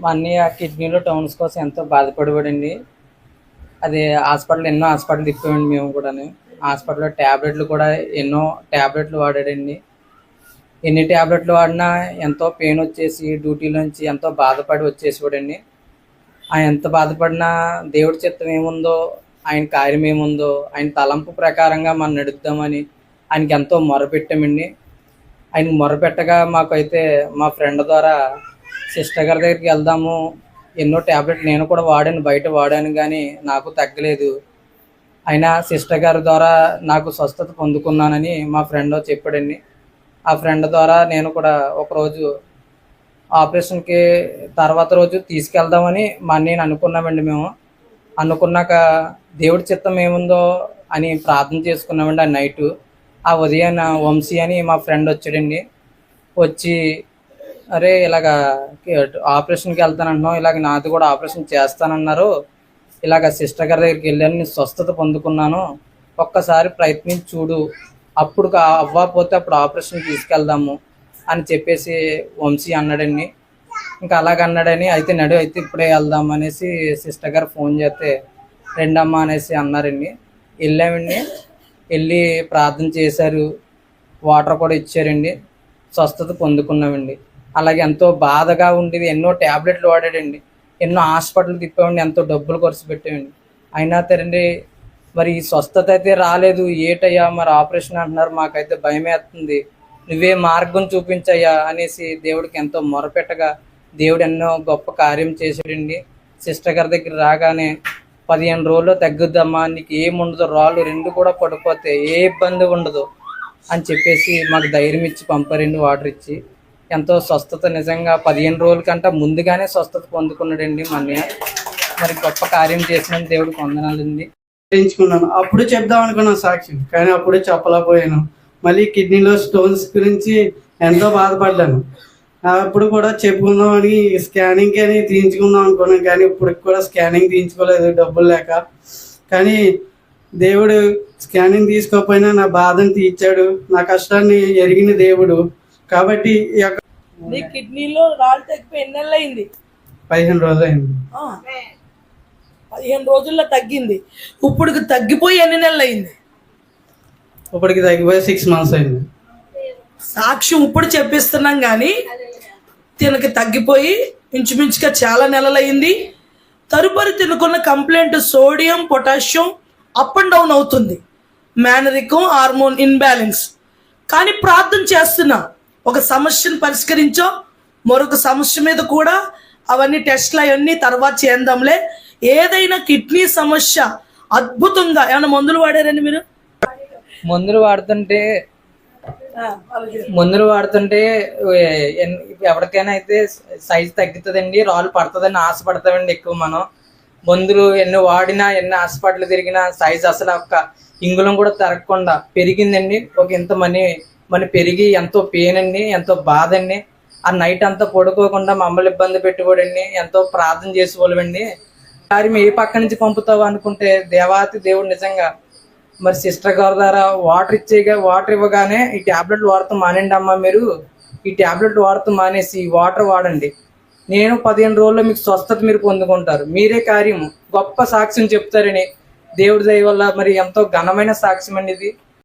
మా అన్నయ్య కిడ్నీలో టౌన్స్ కోసం ఎంతో బాధపడేవాడండి అది హాస్పిటల్ ఎన్నో హాస్పిటల్ తిప్పామండి మేము కూడా హాస్పిటల్లో ట్యాబ్లెట్లు కూడా ఎన్నో ట్యాబ్లెట్లు వాడాడండి. ఎన్ని ట్యాబ్లెట్లు వాడినా ఎంతో పెయిన్ వచ్చేసి డ్యూటీలోంచి ఎంతో బాధపడి వచ్చేసేవాడండి. ఆయన ఎంత బాధపడినా దేవుడి చిత్తం ఏముందో ఆయన కార్యం ఏముందో ఆయన తలంపు ప్రకారంగా మనం నడుద్దామని ఆయనకి ఎంతో మొరపెట్టామండి ఆయన మొరపెట్టగా మాకైతే మా ఫ్రెండ్ ద్వారా సిస్టర్ గారి దగ్గరికి వెళ్దాము. ఎన్నో ట్యాబ్లెట్ నేను కూడా వాడాను బయట వాడాను కానీ నాకు తగ్గలేదు. అయినా సిస్టర్ గారి ద్వారా నాకు స్వస్థత పొందుకున్నానని మా ఫ్రెండ్ చెప్పాడండి. ఆ ఫ్రెండ్ ద్వారా నేను కూడా ఒకరోజు ఆపరేషన్కి తర్వాత రోజు తీసుకెళ్దామని మా నేను అనుకున్నామండి మేము. అనుకున్నాక దేవుడి చిత్తం ఏముందో అని ప్రార్థన చేసుకున్నామండి ఆ నైటు. ఆ ఉదయాన్న వంశీ అని మా ఫ్రెండ్ వచ్చాడండి. వచ్చి అరే ఇలాగా ఆపరేషన్కి వెళ్తానంటున్నావు ఇలాగ నాది కూడా ఆపరేషన్ చేస్తానన్నారు. ఇలాగ సిస్టర్ గారి దగ్గరికి వెళ్ళాను నేను స్వస్థత పొందుకున్నాను. ఒక్కసారి ప్రయత్నించి చూడు. అప్పుడు కా- అవ్వకపోతే అప్పుడు ఆపరేషన్ తీసుకెళ్దాము అని చెప్పేసి వంశీ అన్నాడండి. ఇంకా అలాగ అన్నాడని అయితే నడు అయితే ఇప్పుడే వెళ్దాం అనేసి సిస్టర్ గారు ఫోన్ చేస్తే రెండమ్మ అనేసి అన్నారండి. వెళ్ళామండి. వెళ్ళి ప్రార్థన చేశారు. వాటర్ కూడా ఇచ్చారండి. స్వస్థత పొందుకున్నామండి. అలాగే ఎంతో బాధగా ఉండేది ఎన్నో ట్యాబ్లెట్లు వాడాడండి. ఎన్నో హాస్పిటల్ తిప్పేవాడిని. ఎంతో డబ్బులు ఖర్చు పెట్టామండి అయినా తెరండి మరి ఈ స్వస్థత అయితే రాలేదు. ఏటయ్యా మరి ఆపరేషన్ అంటున్నారు. మాకైతే భయం వేస్తుంది. నువ్వే మార్గం చూపించయ్యా అనేసి దేవుడికి ఎంతో మొరపెట్టగా దేవుడు ఎన్నో గొప్ప కార్యం చేశాడండి. సిస్టర్ గారి దగ్గర రాగానే పదిహేను రోజుల్లో తగ్గుద్దమ్మా నీకు ఏముండదు రాళ్ళు రెండు కూడా పడిపోతే ఏ ఇబ్బంది ఉండదు అని చెప్పేసి మాకు ధైర్యం ఇచ్చి పంపారండి వాటర్ ఇచ్చి. ఎంతో స్వస్థత నిజంగా పదిహేను రోజుల కంటే ముందుగానే స్వస్థత పొందుకున్నాడండి మా మరి గొప్ప కార్యం చేసిన దేవుడికి వందనాలండి. చేయించుకున్నాను. అప్పుడు చెప్దాం అనుకున్నాను సాక్షి కానీ అప్పుడే చెప్పలేకపోయాను. మళ్ళీ కిడ్నీలో స్టోన్స్ గురించి ఎంతో బాధపడ్డాను. అప్పుడు కూడా చెప్పుకుందామని స్కానింగ్ అని తీయించుకుందాం అనుకున్నాను కానీ ఇప్పుడు కూడా స్కానింగ్ తీయించుకోలేదు డబ్బులు లేక. కానీ దేవుడు స్కానింగ్ తీసుకోకపోయినా నా బాధను తీర్చాడు. నా కష్టాన్ని ఎరిగిన దేవుడు. కాబట్టి నీ కిడ్నీలో రాళ్ళు తగ్గిపోయి ఎన్ని నెలలు అయింది పదిహేను రోజులు అయింది. పదిహేను రోజుల్లో తగ్గింది. ఇప్పుడు తగ్గిపోయి ఎన్ని నెలలు అయింది ఇప్పటికి తగ్గిపోయి సిక్స్ మంత్స్ అయింది. సాక్ష్యం ఇప్పుడు చెప్పిస్తున్నాం కానీ తినకి తగ్గిపోయి ఇంచుమించుగా చాలా నెలలైంది తదుపరి తినకున్న complaint sodium potassium up and down అవుతుంది. మేనరికం హార్మోన్ ఇన్బ్యాలెన్స్ కానీ ప్రార్థన చేస్తున్నా ఒక సమస్యను పరిష్కరించో మరొక సమస్య మీద కూడా అవన్నీ టెస్ట్లు అవన్నీ తర్వాత చేద్దాంలే. ఏదైనా కిడ్నీ సమస్య అద్భుతంగా ఏమైనా మందులు వాడారండి మీరు? మందులు వాడుతుంటే మందులు వాడుతుంటే ఎవరికైనా అయితే సైజ్ తగ్గుతుందండి రాళ్ళు పడుతుందని ఆశపడతామండి ఎక్కువ మనం. మందులు ఎన్ని వాడినా ఎన్ని హాస్పిటల్ తిరిగినా సైజ్ అసలు ఒక్క ఇంగుళం కూడా తరగకుండా పెరిగిందండి. ఒక ఇంత మనీ మన పెరిగి ఎంతో పెయిన్ అండి ఎంతో బాధ అండి ఆ నైట్ అంతా పడుకోకుండా మమ్మల్ని ఇబ్బంది పెట్టుకోడండి ఎంతో ప్రార్థన చేసుకోవాలండి మేము ఏ పక్క నుంచి పంపుతావు అనుకుంటే దేవాతి దేవుడు నిజంగా మరి సిస్టర్ గారి ద్వారా వాటర్ ఇచ్చేగా వాటర్ ఇవ్వగానే ఈ ట్యాబ్లెట్ వాడుతూ మానండి అమ్మా మీరు. ఈ ట్యాబ్లెట్ వాడుతూ మానేసి ఈ వాటర్ వాడండి. నేను పదిహేను రోజుల్లో మీకు స్వస్థత మీరు పొందుకుంటారు. మీరే కార్యం. గొప్ప సాక్ష్యం చెప్తారని దేవుడి దయ వల్ల మరి ఎంతో ఘనమైన సాక్ష్యం అండి ఇది.